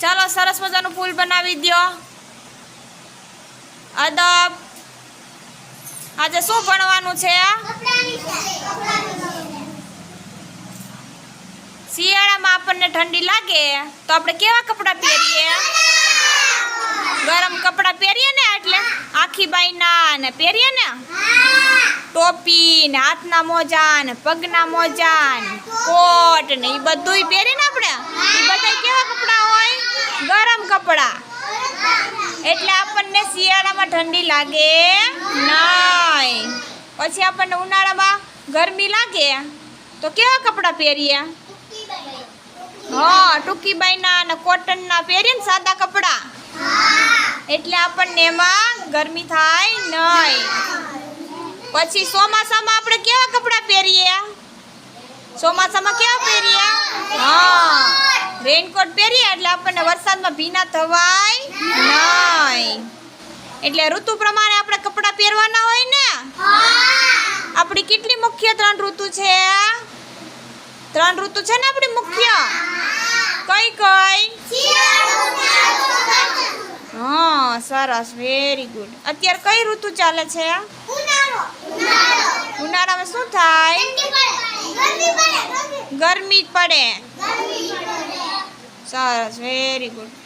ચાલો સરસ મજાનું ફૂલ બનાવી દ્યો. અદબ. આજે શું ભણવાનું છે? શિયાળામાં આપણને ઠંડી લાગે, તો આપણે કેવા કપડાં પહેરીએ? ગરમ કપડાં પહેરીએ ને એટલે? આખી બાઈના ને પહેરીએ ને? ટોપી ને હાથના મોજા ને પગના મોજા ને કોટ ને એ બધુંય પહેરીને આપણે એ બધા કેવા કપડાં હોય ગરમ કપડાં. એટલે આપણને શિયાળામાં ઠંડી લાગે નહીં. પછી આપણને ઉનાળામાં ગરમી લાગે? તો કેવા કપડાં પહેરીએ? હા ટૂંકી બાયના અને કોટનના પહેરીએ ને સાદા કપડાં? એટલે આપણને એમાં ગરમી થાય નહીં. પછી ચોમાસામાં આપણે કેવા કપડાં પહેરીએ? ચોમાસામાં કેવા પહેરીએ? રેનકોટ પહેરીએ એટલે આપણને વરસાદમાં ભીના થવાય નહીં. એટલે ઋતુ પ્રમાણે આપણે કપડાં પહેરવાના હોય ને? આપણી કેટલી મુખ્ય ત્રણ ઋતુ છે? ત્રણ ઋતુ છે ને આપણી મુખ્ય? કઈ કઈ? હા સરસ. વેરી ગુડ અત્યારે કઈ ઋતુ ચાલે છે? ઉનાળામાં શું થાય? ગરમી પડે સરસ વેરી ગુડ